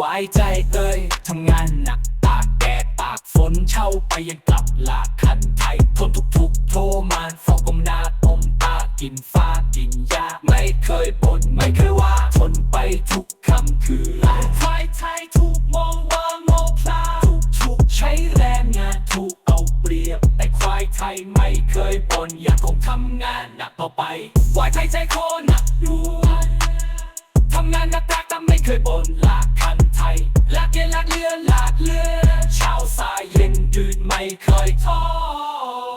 ควายใจเอ้ยทำงานหนักตากแดดตากฝนเช่าไปยังกลับลาคันไทยทนทุกทุกโทรมานฟอกกมนาอมตากินฟ้ากินยาไม่เคยบ่นไม่เคยว่าทนไปทุกคำคือควายไทยถูกมองว่าโง่พลาถูกถูกใช้แรงงานถูกเอาเปรียบ แต่ควายไทยไม่เคยบ่นอยากคงทำงานหนักต่อไปควายไทยใจโคตรหนักด้วยทำงานหนักๆแต่ไม่เคยบ่นลาคัน ไทยลากเย็นลากเรือหลากเรือช้าสายเย็นดืนไม่เคยท้อ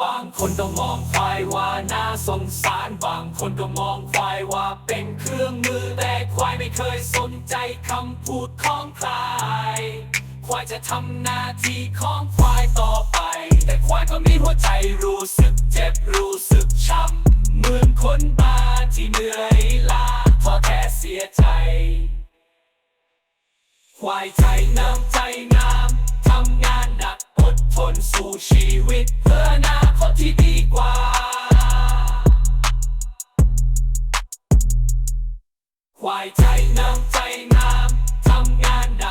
บางคนก็มองควายว่าน่าสงสาร บางคนก็มองควายว่าเป็นเครื่องมือแต่ควายไม่เคยสนใจคำพูดของใครควายจะทำหน้าที่ของควายต่อไป แต่ควายก็มีหัวใจรู้สึกเจ็บรู้สึกช้ำ ควายใจน้ำใจงามทำงานหนักอดทนสู้ชีวิต เพื่ออนาคตที่ดีกว่า ควายใจน้ำใจงามทำงานหนัก